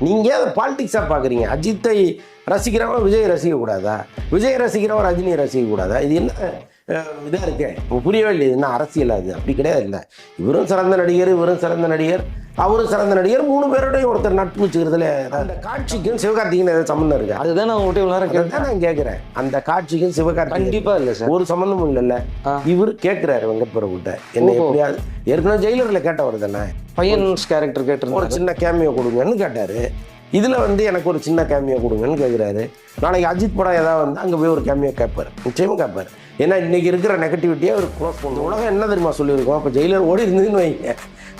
நீங்க அதை பாலிடிக்ஸா பாக்குறீங்க. அஜித்தை ரசிக்கிறவன் விஜய் ரசிக்க கூடாதா விஜய் ரசிக்கிறவன் ரஜினியை ரசிக்க கூடாதா இது என்ன? அஹ், இதா இருக்கே. உங்களுக்கு புரியவே இல்லை என்ன? அரசியல் அது. அப்படி கிடையாது இல்லை. இவரும் சிறந்த நடிகர் இவரும் சிறந்த நடிகர் அவரும் சிறந்த நடிகர் மூணு பேரோடையும் ஒருத்தர் நட்பு வச்சுக்கிறதுல அந்த காட்சிக்கும் சிவகார்த்திகேயன் ஏதாவது சம்மந்தம் இருக்கா? அதுதான் நான் உங்கள்கிட்ட கேட்டேன் அதுதான் நான் கேட்கிறேன் அந்த காட்சிக்கும் சிவகார்த்திகேயன் கண்டிப்பா இல்லை சார். ஒரு சம்மந்தமும் இல்லைல்ல. இவர் கேட்கிறாரு வெங்கட் பிரபுட்ட என்ன. எப்படியாவது ஏற்கனவே ஜெயிலர்ல கேட்டவர் தானே? பையன்ஸ் கேரக்டர் ஒரு கேட்டிருந்தாரு சின்ன கேமியோ கொடுங்கன்னு கேட்டாரு. இதுல வந்து எனக்கு ஒரு சின்ன கேமியோ கொடுங்கன்னு கேட்குறாரு நாளைக்கு அஜித் படம் ஏதாவது வந்து அங்க போய் ஒரு கேமியோ கேட்பாரு நிச்சயமா கேட்பாரு ஏன்னா இன்றைக்கி இருக்கிற நெகட்டிவிட்டியை அவர் க்ளோஸ் பண்ணும் உலகம் என்ன தெரியுமா சொல்லியிருக்கோம்? அப்போ ஜெயிலர் ஓடி இருந்ததுன்னு வைங்க.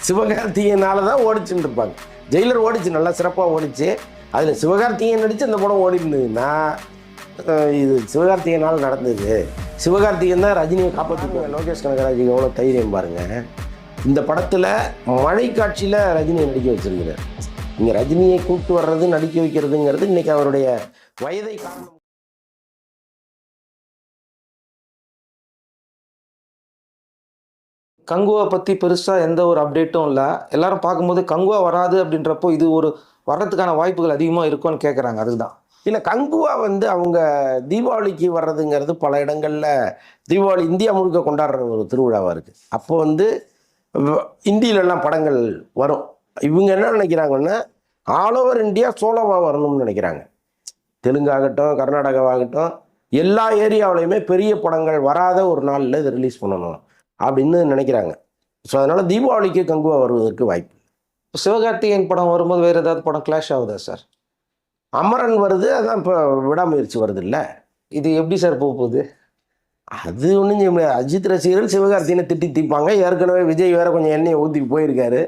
சிவகார்த்திகேயனால தான் ஓடிச்சுன்னு இருப்பாங்க. ஜெயிலர் ஓடிச்சு நல்லா சிறப்பாக ஓடிச்சு அதில் சிவகார்த்திகேயன் நடித்து அந்த படம் ஓடி இருந்ததுன்னா இது சிவகார்த்திகேயனால் நடந்தது. சிவகார்த்திகன் தான் ரஜினியை காப்பாற்றி லோகேஷ் கனகராஜுக்கு எவ்வளோ தைரியம் பாருங்கள் இந்த படத்தில் மழை காட்சியில் ரஜினியை நடிக்க வச்சுருக்கிறார். இங்கே ரஜினியை கூப்பிட்டு வர்றது நடிக்க வைக்கிறதுங்கிறது இன்றைக்கி அவருடைய வயதை காரணம். கங்குவா பற்றி பெருசாக எந்த ஒரு அப்டேட்டும் இல்லை. எல்லாரும் பார்க்கும்போது கங்குவா வராது அப்படின்றப்போ இது ஒரு வர்றதுக்கான வாய்ப்புகள் அதிகமாக இருக்கும்னு கேட்குறாங்க அதுதான் இல்லை கங்குவா வந்து அவங்க தீபாவளிக்கு வர்றதுங்கிறது பல இடங்களில் தீபாவளி இந்தியா முழுக்க கொண்டாடுற ஒரு திருவிழாவாக இருக்குது அப்போ வந்து வ- படங்கள் வரும். இவங்க என்ன நினைக்கிறாங்கன்னா ஆல் ஓவர் இந்தியா சோலோவாக வரணும்னு நினைக்கிறாங்க. தெலுங்காகட்டும் கர்நாடகாவாகட்டும் எல்லா ஏரியாவிலையுமே பெரிய படங்கள் வராத ஒரு நாளில் இது ரிலீஸ் பண்ணணும். அப்படின்னு நினைக்கிறாங்க. ஸோ அதனால் தீபாவளிக்கு கங்குவா வருவதற்கு வாய்ப்பு. இப்போ சிவகார்த்திகேயன் படம் வரும்போது வேற ஏதாவது படம் கிளாஷ் ஆகுதா சார் அமரன் வருது அதான் இப்போ விடாமுயற்சி வருது இல்லை இது எப்படி சார் போக போகுது? அது ஒன்றும் செய்ய முடியாது. அஜித் ரசிகர்கள் சிவகார்த்தியனை திட்டி தீப்பாங்க. ஏற்கனவே விஜய் வேற கொஞ்சம் எண்ணெயை ஊற்றி போயிருக்காரு.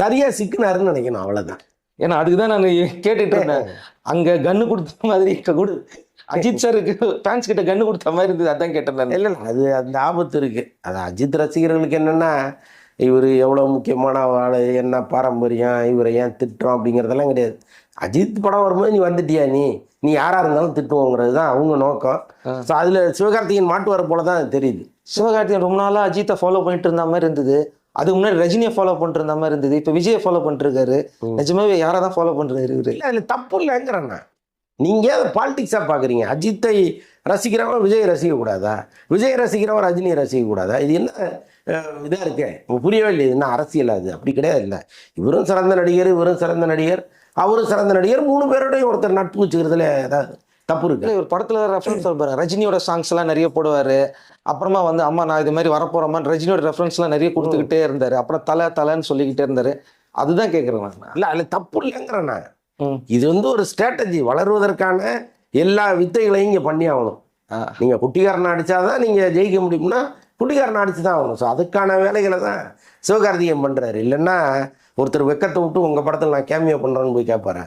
சரியா சிக்கினாருன்னு நினைக்கணும் அவ்வளோதான் ஏன்னா அதுக்கு தான் நான் கேட்டுட்டு இருந்தேன். அங்க கன்னு கொடுத்த மாதிரி கொடு அஜித் சாருக்கு ஃபேன்ஸ் கிட்ட கன்னு கொடுத்த மாதிரி இருந்தது அதான் கேட்டேன் இல்லை அது அந்த ஆபத்து இருக்கு. அது அஜித் ரசிகர்களுக்கு என்னன்னா இவர் எவ்வளோ முக்கியமான ஆள் என்ன பாரம்பரியம் இவரை ஏன் திட்டுறோம் அப்படிங்கிறதெல்லாம் கிடையாது. அஜித் படம் வரும்போது நீ வந்துட்டியா நீ? நீ யாராக இருந்தாலும் திட்டுவோங்கிறது தான் அவங்க நோக்கம். ஸோ அதில் சிவகார்த்திகேயன் மாட்டுவார் போல தான் அது தெரியுது. சிவகார்த்திகேயன் ரொம்ப நாளா அஜித்தை ஃபாலோ பண்ணிட்டு இருந்த மாதிரி இருந்தது. அதுக்கு முன்னாடி ரஜினியை ஃபாலோ பண்ணிட்டு இருந்த மாதிரி இருந்தது. இப்போ விஜயை ஃபாலோ பண்ணிட்டு இருக்காரு. நிஜமாவே யாரை தான் ஃபாலோ பண்றாரு இவரு? இல்லை அதில் தப்பு இல்லைங்கிறேன் நான். நீங்கள் அதை பாலிடிக்ஸாக பார்க்குறீங்க? அஜித்தை ரசிக்கிறவன் விஜய் ரசிக்க கூடாதா விஜய் ரசிக்கிறவன் ரஜினியை ரசிக்க கூடாதா இது என்ன இதாக இருக்கே. உங்களுக்கு புரியவே இல்லை என்ன அரசியல் அது அப்படி கிடையாது இல்லை. இவரும் சிறந்த நடிகர் இவரும் சிறந்த நடிகர் அவரும் சிறந்த நடிகர் மூணு பேரோடையும் ஒருத்தர் நட்பு வச்சுக்கிறதுல ஏதாவது தப்பு இருக்கு? இல்லை ஒரு படத்துல ரெஃபரன்ஸ் சொல்றாரு ரஜினியோட சாங்ஸ் எல்லாம் நிறைய போடுவாரு. அப்புறமா வந்து அம்மா நான் இது மாதிரி வரப்போறேம்மா ரஜினியோட ரெஃபரன்ஸ் எல்லாம் நிறைய கொடுத்துக்கிட்டே இருந்தாரு. அப்புறம் தலை தலைன்னு சொல்லிக்கிட்டே இருந்தாரு. அதுதான் கேட்குறேன் நான். இல்லை அதில் தப்பு இல்லைங்கிறேன் நான். இது வந்து ஒரு ஸ்ட்ராட்டஜி வளருவதற்கான எல்லா வித்தைகளையும் இங்கே பண்ணி ஆகணும். நீங்கள் குட்டிக்காரனை அடித்தாதான் நீங்கள் ஜெயிக்க முடியும்னா குட்டிக்காரனை அடிச்சு தான் ஆகணும். ஸோ அதுக்கான வேலைகளை தான் சிவகார்த்திகேயன் பண்ணுறாரு இல்லைன்னா ஒருத்தர் வெக்கத்தை விட்டு உங்கள் படத்தில் நான் கேமியோ பண்ணுறேன்னு போய் கேட்பாரு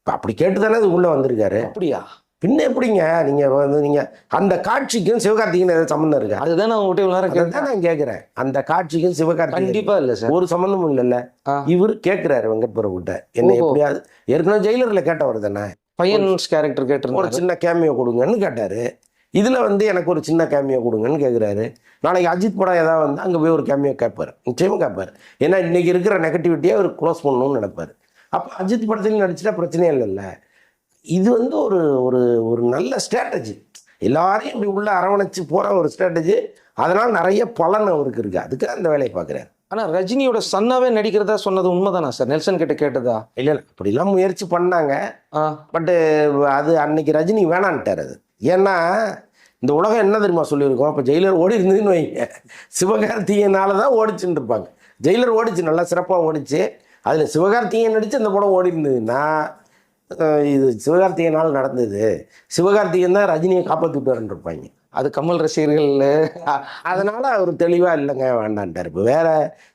இப்போ அப்படி கேட்டு தானே இது உள்ளே வந்திருக்காரு. அப்படியா? பின்ன எப்படிங்க? நீங்கள் வந்து நீங்கள் அந்த காட்சிக்கும் சிவகார்த்திகேயன் ஏதாவது சம்மந்தம் இருக்கா? அதுதான் நான் உங்கள்கிட்ட கேட்டேன். அதுதான் நான் கேட்குறேன் அந்த காட்சிக்கும் சிவகார்த்திகேயன் கண்டிப்பா இல்ல சார். ஒரு சம்மந்தமும் இல்லைல்ல. இவர் கேட்குறாரு வெங்கட் பிரபுட்ட என்ன. எப்படியாவது ஏற்கனவே ஜெயிலரில் கேட்டவர் தானே? பையன்ஸ் கேரக்டர் ஒரு கேட்டிருந்தாரு. சின்ன கேமியோ கொடுங்கன்னு கேட்டாரு. இதில் வந்து எனக்கு ஒரு சின்ன கேமியோ கொடுங்கன்னு கேட்குறாரு நாளைக்கு அஜித் படம் ஏதாவது வந்து அங்கே போய் ஒரு கேமியோ கேட்பார் நிச்சயமாக கேட்பார் ஏன்னா இன்னைக்கு இருக்கிற நெகட்டிவிட்டியை அவர் க்ளோஸ் பண்ணணும்னு நினைப்பார். அப்போ அஜித் படத்தில் நடிச்சிட்டா பிரச்சனையே இல்லைல்ல. இது வந்து ஒரு ஒரு ஒரு நல்ல ஸ்ட்ராட்டஜி எல்லாரையும் இப்படி உள்ள அரவணைச்சு போகிற ஒரு ஸ்ட்ராட்டஜி அதனால் நிறைய பலன் அவருக்கு இருக்குது அதுக்கு அந்த வேலையை பார்க்குறாரு. ஆனா ரஜினியோட சன்னாவே நடிக்கிறதா சொன்னது உண்மைதானா சார்? நெல்சன் கிட்ட கேட்டதா? இல்லை இல்லை. அப்படிலாம் முயற்சி பண்ணாங்க. பட்டு அது அன்னைக்கு ரஜினி வேணான்ட்டார் அது. ஏன்னா இந்த உலகம் என்ன தெரியுமா சொல்லியிருக்கோம்? இப்போ ஜெயிலர் ஓடி இருந்ததுன்னு வைங்க. சிவகார்த்திகேயனால தான் ஓடிச்சுன்னு இருப்பாங்க. ஜெயிலர் ஓடிச்சு நல்லா சிறப்பாக ஓடிச்சு. அதில் சிவகார்த்திகேயன் நடிச்சு அந்த படம் ஓடி இருந்ததுன்னா இது சிவகார்த்திகேயனால் நடந்தது. சிவகார்த்திகேயன் தான் ரஜினியை காப்பாற்றி அது கமல் ரசிகர்கள் அதனால அவர் தெளிவாக இல்லைங்க வேண்டான்ட்டார். இப்போ வேற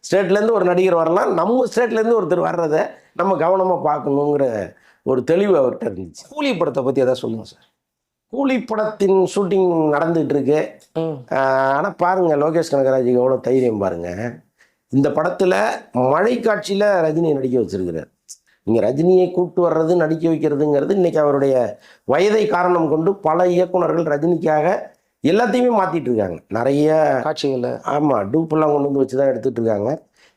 ஸ்டேட்லேருந்து ஒரு நடிகர் வரலாம். நம்ம ஸ்டேட்லேருந்து ஒருத்தர் வர்றதை நம்ம கவனமாக பார்க்கணுங்கிற ஒரு தெளிவு அவர்கிட்ட இருந்துச்சு. கூலி படத்தை பத்தி ஏதாவது சொல்லுங்க சார். கூலி படத்தின் ஷூட்டிங் நடந்துகிட்டு இருக்கு ஆனால் பாருங்க லோகேஷ் கனகராஜுக்கு எவ்வளோ தைரியம் பாருங்க. இந்த படத்தில் மழை காட்சியில் ரஜினியை நடிக்க வச்சிருக்கிறார். நீங்கள் ரஜினியை கூப்பிட்டு வர்றது நடிக்க வைக்கிறதுங்கிறது இன்னைக்கு அவருடைய வயதை காரணம் கொண்டு பல இயக்குனர்கள் ரஜினிக்காக எல்லாத்தையுமே மாற்றிட்டு இருக்காங்க. நிறைய காட்சிகள்ல. ஆமாம் டூப்பெல்லாம் கொண்டு வந்து வச்சு தான் எடுத்துட்டு இருக்காங்க.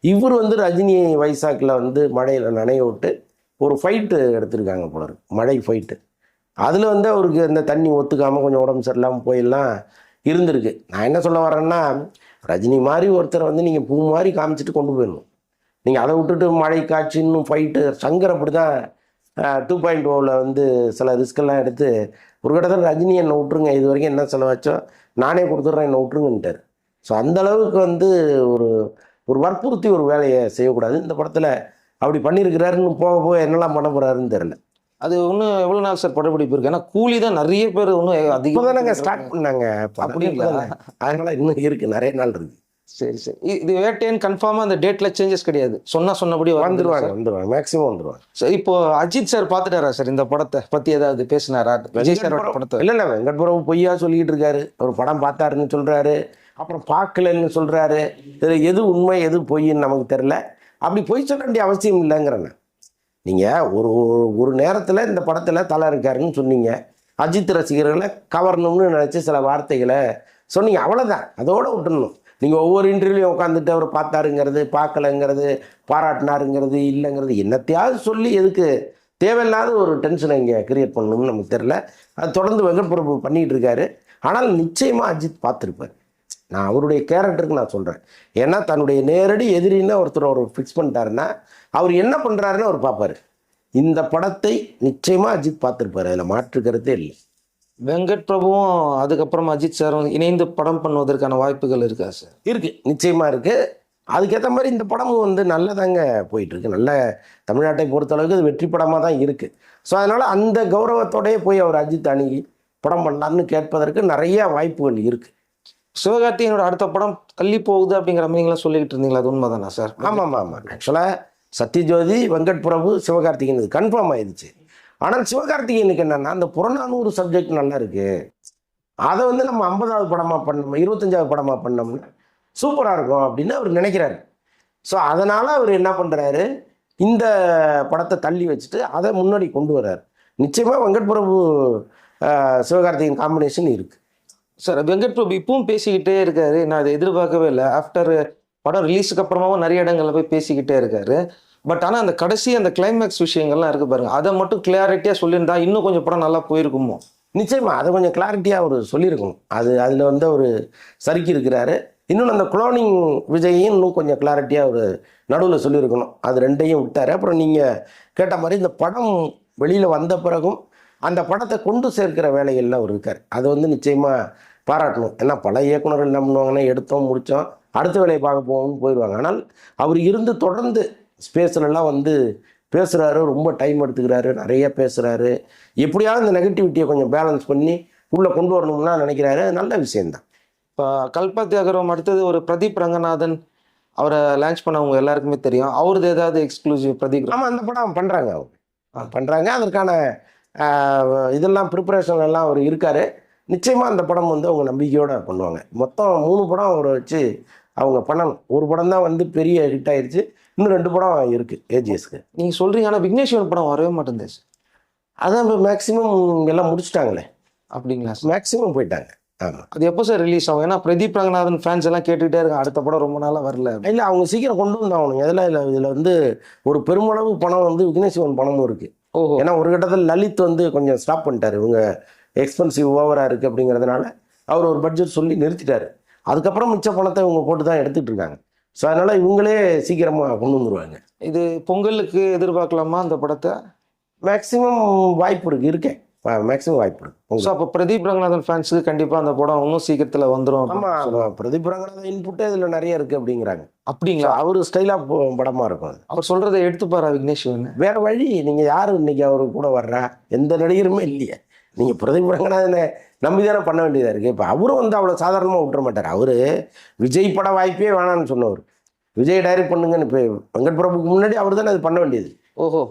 இவர் வந்து ரஜினி வைசாக்கில் வந்து மழையில் நனைய விட்டு ஒரு ஃபைட்டு எடுத்திருக்காங்க போல மழை ஃபைட்டு அதில் வந்து அவருக்கு இந்த தண்ணி ஒத்துக்காமல் கொஞ்சம் உடம்பு சரியில்லாமல் போயெல்லாம் இருந்திருக்கு. நான் என்ன சொல்ல வரேன்னா ரஜினி மாதிரி ஒருத்தரை வந்து நீங்கள் பூ மாதிரி காமிச்சிட்டு கொண்டு போயிடணும். நீங்கள் அதை விட்டுட்டு மழை காட்சி இன்னும் ஃபைட்டு சங்கர் அப்படி தான் டூ பாயிண்ட் ஓவில் வந்து சில ரிஸ்கெல்லாம் எடுத்து ஒரு கட்டத்தில் ரஜினி என்னை விட்ருங்க இது வரைக்கும் என்ன செலவாச்சோ நானே கொடுத்துட்றேன் என்னை விட்ருங்கன்ட்டார் ஸோ அந்த அளவுக்கு வந்து ஒரு ஒரு வற்புறுத்தி ஒரு வேலையை செய்யக்கூடாது. இந்த படத்தில் அப்படி பண்ணியிருக்கிறாருன்னு போக போக என்னெல்லாம் பண்ண போகிறாருன்னு தெரில அது இன்னும் எவ்வளவு நாள் சார் படப்பிடிப்பு இருக்கு? ஏன்னா கூலி தான் நிறைய பேர் இன்னும் இப்போ தானங்க அதிகம் ஸ்டார்ட் பண்ணாங்க அப்படிங்களா? இப்பதானே. அதனால இன்னும் இருக்குது நிறைய நாள் இருக்குது சரி சரி. இது வேட்டையன் கன்ஃபார்மா அந்த டேட்ல சேஞ்சஸ் கிடையாது. சொன்னா சொன்னபடி வந்துருவாங்க வந்துருவாங்க. மேக்ஸிமம் வந்துருவாங்க. சார் இப்போ அஜித் சார் பார்த்துட்டாரா சார் இந்த படத்தை பத்தி ஏதாவது பேசினாரா? விஜய் சார் படத்தை இல்லை இல்லை வெங்கட் பிரபு பொய்யா சொல்லிக்கிட்டு இருக்காரு. ஒரு படம் பார்த்தாருன்னு சொல்றாரு. அப்புறம் பார்க்கலன்னு சொல்றாரு. இதில் எது உண்மை எது பொய்ன்னு நமக்கு தெரில அப்படி பொய் சொல்ல வேண்டிய அவசியம் இல்லைங்கிறேன் நீங்கள் ஒரு ஒரு- ஒரு நேரத்தில் இந்த படத்தில் தலை இருக்காருன்னு சொன்னீங்க. அஜித் ரசிகர்களை கவரணும்னு நினச்சி சில வார்த்தைகளை சொன்னீங்க. அவ்வளோதான் அதோட விட்டுடணும். நீங்கள் ஒவ்வொரு இன்டர்வியூலையும் உட்காந்துட்டு அவர் பார்த்தாருங்கிறது பார்க்கலங்கிறது பாராட்டினாருங்கிறது இல்லைங்கிறது என்னத்தையாவது சொல்லி எதுக்கு தேவையில்லாத ஒரு டென்ஷனை இங்கே கிரியேட் பண்ணணும்னு நமக்கு தெரில அது தொடர்ந்து வெங்கட்பிரபு பண்ணிகிட்டு இருக்காரு. ஆனால் நிச்சயமாக அஜித் பார்த்துருப்பார். நான் அவருடைய கேரக்டருக்கு நான் சொல்கிறேன் ஏன்னா தன்னுடைய நேரடி எதிரின்னு ஒருத்தர் அவர் ஃபிக்ஸ் பண்ணிட்டாருன்னா அவர் என்ன பண்ணுறாருன்னு அவர் பார்ப்பாரு. இந்த படத்தை நிச்சயமாக அஜித் பார்த்துருப்பாரு. அதில் மாற்று கருத்தே இல்லை. வெங்கட் பிரபுவும் அதுக்கப்புறம் அஜித் சாரும் இணைந்து படம் பண்ணுவதற்கான வாய்ப்புகள் இருக்கா சார்? இருக்கு. நிச்சயமாக இருக்கு. அதுக்கேற்ற மாதிரி இந்த படமும் வந்து நல்லதாங்க போயிட்டு இருக்கு நல்ல தமிழ்நாட்டை பொறுத்தளவுக்கு இது வெற்றி படமாக தான் இருக்கு. ஸோ அதனால அந்த கௌரவத்தோடயே போய் அவர் அஜித் அணுகி படம் பண்ணலாம்னு கேட்பதற்கு நிறைய வாய்ப்புகள் இருக்கு. சிவகார்த்திகேயனோட அடுத்த படம் தள்ளி போகுது அப்படிங்கிற மாதிரி நீங்களாம் சொல்லிக்கிட்டு இருந்தீங்களா? அது உண்மைதானா சார்? ஆமாம் ஆமாம் ஆமாம் ஆக்சுவலாக சத்யஜோதி வெங்கட் பிரபு சிவகார்த்திகேயன் இது கன்ஃபார்ம் ஆயிடுச்சு. ஆனால் சிவகார்த்திகேயனுக்கு என்னன்னா அந்த புறநானூறு சப்ஜெக்ட் நல்லா இருக்கு. அதை வந்து நம்ம ஐம்பதாவது படமாக பண்ணோம் இருபத்தஞ்சாவது படமாக பண்ணோம்னா சூப்பராக இருக்கும் அப்படின்னு அவர் நினைக்கிறாரு. ஸோ அதனால் அவர் என்ன பண்ணுறாரு இந்த படத்தை தள்ளி வச்சுட்டு அதை முன்னாடி கொண்டு வர்றாரு. நிச்சயமாக வெங்கட் பிரபு சிவகார்த்திகேயன் காம்பினேஷன் இருக்குது சார் வெங்கட் பிரபு இப்பவும் பேசிக்கிட்டே இருக்காரு. நான் அதை எதிர்பார்க்கவே இல்லை. ஆஃப்டர் படம் ரிலீஸுக்கு அப்புறமாவும் நிறைய இடங்களில் போய் பேசிக்கிட்டே இருக்காரு. பட் ஆனால் அந்த கடைசி அந்த கிளைமேக்ஸ் விஷயங்கள்லாம் இருக்குது பாருங்க. அதை மட்டும் கிளாரிட்டியாக சொல்லியிருந்தா இன்னும் கொஞ்சம் படம் நல்லா போயிருக்குமோ? நிச்சயமாக அதை கொஞ்சம் கிளாரிட்டியாக அவர் சொல்லியிருக்கணும். அது அதில் வந்து அவர் சறுக்கி இருக்கிறாரு. இன்னொன்று அந்த குளோனிங் விஜயையும் இன்னும் கொஞ்சம் கிளாரிட்டியாக அவர் நடுவில் சொல்லியிருக்கணும். அது ரெண்டையும் விட்டார். அப்புறம் நீங்கள் கேட்ட மாதிரி இந்த படம் வெளியில் வந்த பிறகும் அந்த படத்தை கொண்டு சேர்க்கிற வேலைகளில் அவர் இருக்கார். அது வந்து நிச்சயமாக பாராட்டணும். ஏன்னா பல இயக்குனர்கள் என்ன பண்ணுவாங்கன்னா எடுத்தோம் முடித்தோம் அடுத்த வேலையை பார்க்க போவோம்னு போயிடுவாங்க. ஆனால் அவர் இருந்து தொடர்ந்து ஸ்பேஸ்லலாம் வந்து பேசுகிறாரு ரொம்ப டைம் எடுத்துக்கிறாரு நிறைய பேசுகிறாரு எப்படியாவது இந்த நெகட்டிவிட்டியை கொஞ்சம் பேலன்ஸ் பண்ணி உள்ளே கொண்டு வரணும்னா நினைக்கிறாரு. நல்ல விஷயம்தான். இப்போ கல்பத்தியாகரம் அடுத்தது ஒரு பிரதீப் ரங்கநாதன் அவரை லான்ச் பண்ணவங்க எல்லாருக்குமே தெரியும். அவரது ஏதாவது எக்ஸ்க்ளூசிவ் பிரதீப் ஆமாம் அந்த படம் பண்ணுறாங்க அவங்க. பண்ணுறாங்க அதற்கான இதெல்லாம் ப்ரிப்பரேஷன் எல்லாம் அவர் இருக்கார். நிச்சயமாக அந்த படம் வந்து அவங்க நம்பிக்கையோடு பண்ணுவாங்க. மொத்தம் மூணு படம் அவரை வச்சு அவங்க பண்ணணும். ஒரு படம் தான் வந்து பெரிய ஹிட் ஆயிடுச்சு இன்னும் ரெண்டு படம் இருக்குது ஏஜிஎஸ்க்கு நீங்க சொல்றீங்க ஆனால் விக்னேஸ்வரன் படம் வரவே மாட்டேங்குது அதான் இப்போ மேக்ஸிமம் எல்லாம் முடிச்சிட்டாங்களே. அப்படிங்களா மேக்ஸிமம் போயிட்டாங்க. ஆமாம் அது எப்போ சார் ரிலீஸ் ஆகும்? ஏன்னா பிரதீப் ரங்கநாதன் ஃபேன்ஸ் எல்லாம் கேட்டுக்கிட்டே இருக்காங்க. அடுத்த படம் ரொம்ப நாளா வரல. இல்லை அவங்க சீக்கிரம் கொண்டு வந்தாகணும். எதில் இல்லை இதில் வந்து ஒரு பெருமளவு பணம் வந்து விக்னேஸ்வரன் பணமும் இருக்குது ஓஹோ. ஏன்னா ஒரு கட்டத்தில் லலித் வந்து கொஞ்சம் ஸ்டாப் பண்ணிட்டாரு. இவங்க எக்ஸ்பென்சிவ் ஓவராக இருக்குது அப்படிங்கிறதுனால அவர் ஒரு பட்ஜெட் சொல்லி நிறுத்திட்டாரு. அதுக்கப்புறம் மிச்ச பணத்தை இவங்க போட்டு தான் எடுத்துகிட்டு இருக்காங்க. ஸோ அதனால் இவங்களே சீக்கிரமாக கொண்டு வந்துருவாங்க. இது பொங்கலுக்கு எதிர்பார்க்கலாமா அந்த படத்தை? மேக்ஸிமம் வாய்ப்பு இருக்குது இருக்கேன். மேக்ஸிமம் வாய்ப்பு இருக்கு ஸோ அப்போ பிரதீப் ரங்கநாதன் ஃபேன்ஸுக்கு கண்டிப்பா அந்த படம் இன்னும் சீக்கிரத்துல வந்துரும் ஆமாம் பிரதீப் ரங்கநாதன் இன்புட்டே இதில் நிறைய இருக்குது அப்படிங்கிறாங்க. அப்படிங்களா? அவர் ஸ்டைலாக படமாக இருக்கும் அது. அவர் சொல்றதை எடுத்துப்பாரா விக்னேஸ்வரன் வேற வழி நீங்கள் யார் இன்னைக்கு அவர் கூட வர்றா? எந்த நடிகருமே இல்லையே. நீங்கள் பிரதீப் ரங்கநாதனை நம்பி தானே பண்ண வேண்டியதாக இருக்குது இப்போ அவரும் வந்து அவ்வளோ சாதாரணமாக விட்டுற மாட்டார். அவர் விஜய் பட வாய்ப்பே வேணாம்னு சொன்னவர். விஜய் டைரக்ட் பண்ணுங்கன்னு இப்போ வெங்கட் பிரபுக்கு முன்னாடி அவர் தானே அது பண்ண வேண்டியது. ஓஹோ.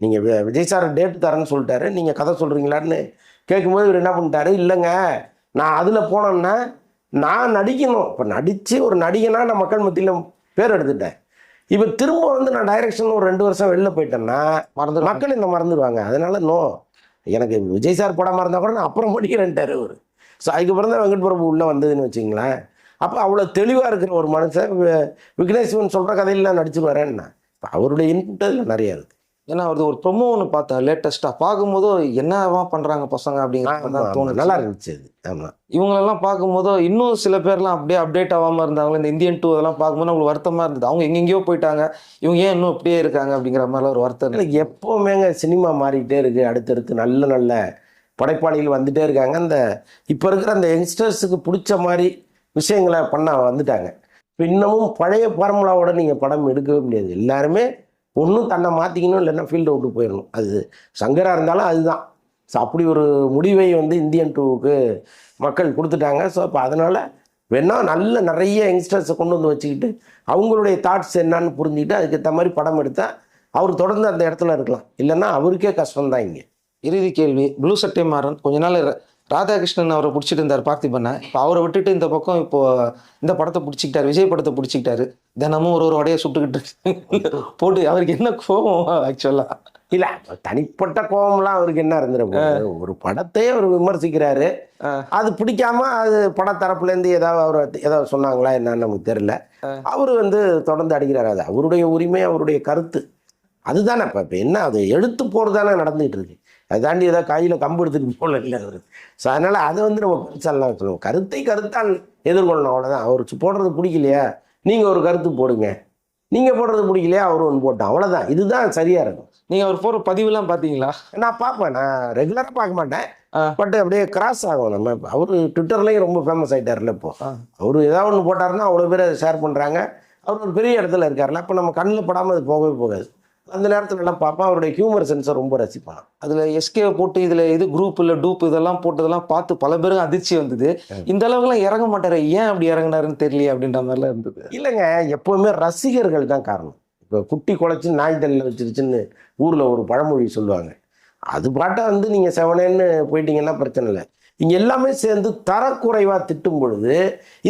நீங்கள் விஜய் சார் டேட் தரேன்னு சொல்லிட்டாரு. நீங்கள் கதை சொல்கிறீங்களான்னு கேட்கும்போது இவர் என்ன பண்ணிட்டாரு? இல்லைங்க. நான் அதில் போனேன்னா நான் நடிக்கணும். இப்போ நடித்து ஒரு நடிகனா நான் மக்கள் மத்தியில் பேர் எடுத்துட்டேன். இப்போ திரும்ப வந்து நான் டைரக்ஷன் ஒரு ரெண்டு வருஷம் வெளில போயிட்டேன்னா மறந்துடும் மக்கள் என்ன மறந்துடுவாங்க அதனால நோ எனக்கு விஜய் சார் படமாக இருந்தால் கூட நான் அப்புறம் படிக்கிறேன்ட்டார் அவர். ஸோ அதுக்கப்புறம் தான் வெங்கட் பிரபு உள்ளே வந்ததுன்னு வச்சிங்களேன். அப்போ அவ்வளோ தெளிவாக இருக்கிற ஒரு மனுஷன் வி- விக்னேஸ்வரன் சொல்கிற கதையெல்லாம் நடிச்சுருவாரேன்னா இப்போ அவருடைய இன்புட் அதில் நிறையா இருக்குது ஏன்னா அது ஒரு ப்ரொமோ ஒன்று பார்த்தேன் லேட்டஸ்ட்டாக பார்க்கும்போது என்னவா பண்ணுறாங்க பசங்க? அப்படிங்கிறது. தோணுச்சு. நல்லா இருந்துச்சு அது. ஆமா. இவங்களெல்லாம் பார்க்கும்போது இன்னும் சில பேர்லாம் அப்படியே அப்டேட் ஆகாமல் இருந்தாங்க இந்த இந்தியன் டூ அதெல்லாம் பார்க்கும்போது நம்மளுக்கு வருத்தமாக இருந்தது. அவங்க எங்கெங்கேயோ போயிட்டாங்க. இவங்க ஏன் இன்னும் இப்படியே இருக்காங்க அப்படிங்கிற மாதிரிலாம் ஒரு வருத்தம். எனக்கு எப்போவுமேங்க சினிமா மாறிக்கிட்டே இருக்கு அடுத்தடுத்து நல்ல நல்ல படைப்பாளிகள் வந்துட்டே இருக்காங்க. அந்த இப்போ இருக்கிற அந்த யங்ஸ்டர்ஸுக்கு பிடிச்ச மாதிரி விஷயங்களை பண்ண வந்துட்டாங்க. இப்போ இன்னமும் பழைய ஃபார்முலாவோட நீங்கள் படம் எடுக்கவே முடியாது. எல்லாருமே ஒன்றும் தன்னை மாற்றிக்கணும் இல்லைன்னா ஃபீல்டை விட்டு போயிடணும். அது சங்கராக இருந்தாலும் அதுதான். ஸோ அப்படி ஒரு முடிவை வந்து இந்தியன் டூவுக்கு மக்கள் கொடுத்துட்டாங்க. ஸோ இப்போ அதனால் வேணால் நல்ல நிறைய யங்ஸ்டர்ஸை கொண்டு வந்து வச்சுக்கிட்டு அவங்களுடைய தாட்ஸ் என்னன்னு புரிஞ்சுக்கிட்டு அதுக்கேற்ற மாதிரி படம் எடுத்தால் அவர் தொடர்ந்து அந்த இடத்துல இருக்கலாம். இல்லைன்னா அவருக்கே கஷ்டம் தான் இங்கே. இறுதி கேள்வி. ப்ளூ சட்டை மாறன். கொஞ்ச நாள் ராதாகிருஷ்ணன் அவரை பிடிச்சிட்டு இருந்தார் பார்த்திபனை இப்போ அவரை விட்டுட்டு இந்த பக்கம் இப்போ இந்த படத்தை பிடிச்சிக்கிட்டாரு விஜய் படத்தை பிடிச்சிக்கிட்டாரு. தினமும் ஒரு ஒரு வடையை சுட்டுக்கிட்டு. போட்டு அவருக்கு என்ன கோபம் ஆக்சுவலாக இல்லை தனிப்பட்ட கோபம்லாம் அவருக்கு என்ன இருந்துட போகுது? ஒரு படத்தையே அவர் விமர்சிக்கிறாரு. அது பிடிக்காம அது படத்தரப்புலேருந்து ஏதாவது அவர் ஏதாவது சொன்னாங்களா என்னன்னு நமக்கு தெரியல. அவர் வந்து தொடர்ந்து அடிக்கிறாரு. அது அவருடைய உரிமை அவருடைய கருத்து. அதுதானே இப்போ இப்போ என்ன அது? எடுத்து போகிறது தானே நடந்துகிட்டு இருக்கு. அதை தாண்டி ஏதாவது கையில் கம்பு எடுத்துட்டு போகல இல்லை. ஸோ அதனால் அதை வந்து நம்ம பெருசாலாம் சொல்லுவோம். கருத்தை கருத்தால் எதிர்கொள்ளணும் அவ்வளோதான் அவர் போடுறது பிடிக்கலையா? நீங்கள் ஒரு கருத்து போடுங்க. நீங்கள் போடுறது பிடிக்கலையா? அவர் ஒன்று போட்டோம் அவ்வளோதான் இதுதான் சரியாக இருக்கும். நீங்கள் அவர் போகிற பதிவுலாம் பார்த்தீங்களா நான் பார்ப்பேன். நான் ரெகுலராக பார்க்க மாட்டேன். பட் அப்படியே கிராஸ் ஆகும். நம்ம அவர் ட்விட்டர்லேயும் ரொம்ப ஃபேமஸ் ஆகிட்டார்ல இப்போ. அவர் ஏதாவது ஒன்று போட்டாருன்னா அவ்வளோ பேர் ஷேர் பண்ணுறாங்க அவர் ஒரு பெரிய இடத்துல இருக்காருல்ல. அப்போ நம்ம கண்ணில் படாமல் அது போகவே போகாது. அந்த நேரத்துல எல்லாம் பார்ப்பேன் அவருடைய ஹியூமர் சென்ஸை ரொம்ப ரசிப்பான் அதில் எஸ்கே போட்டு இதில் இது குரூப் இல்லை டூப் இதெல்லாம் போட்டதெல்லாம் பார்த்து பல பேருக்கு அதிர்ச்சி வந்தது. இந்த அளவுக்குலாம் இறங்க மாட்டாரு ஏன் அப்படி இறங்குனாருன்னு தெரியலையே அப்படின்ற மாதிரிலாம் இருந்தது. இல்லைங்க எப்போவுமே ரசிகர்கள் தான் காரணம். இப்போ குட்டி குலைச்சி நாய் தள்ளில் வச்சிருச்சுன்னு ஊரில் ஒரு பழமொழி சொல்லுவாங்க. அது பாட்டை வந்து நீங்கள் செவனேன்னு போயிட்டீங்கன்னா பிரச்சனை இல்லை. இங்கே எல்லாமே சேர்ந்து தரக்குறைவாக திட்டும் பொழுது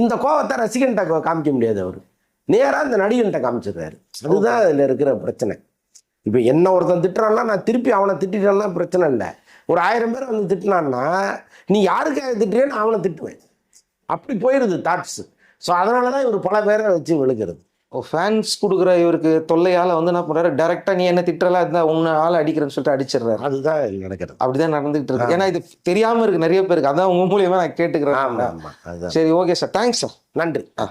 இந்த கோவத்தை ரசிகன்கிட்ட காமிக்க முடியாது அவர். நேராக இந்த நடிகன்கிட்ட காமிச்சிடுறாரு. அதுதான் அதில் இருக்கிற பிரச்சனை. இப்போ என்ன ஒருத்தன் திட்டுறான்னா நான் திருப்பி அவனை திட்டிட்டேன்னா பிரச்சனை இல்லை. ஒரு ஆயிரம் பேர் வந்து திட்டினான்னா நீ யாருக்காக திட்டுறேன்னு அவனை திட்டுவேன். அப்படி போயிடுது தாட்ஸ் ஸோ அதனால தான் இவர் பல பேரை வச்சு விழுகிறது. ஓ ஃபேன்ஸ் கொடுக்குற இவருக்கு தொல்லையால் வந்து என்ன பண்ணுறாரு டேரெக்டாக நீ என்ன திட்டலாம் இருந்தா உன்னை ஆள் அடிக்கிறேன்னு சொல்லிட்டு அடிச்சிடுறாரு. அதுதான் நடக்கிறது. அப்படிதான் நடந்துகிட்டு இருக்கு. ஏன்னா இது தெரியாம இருக்கு நிறைய பேருக்கு. அதான் உங்க மூலியமா நான் கேட்டுக்கிறேன். ஆமாம் ஆமாம் அதுதான் சரி ஓகே சார் தேங்க்ஸ் சார் நன்றி. ஆ.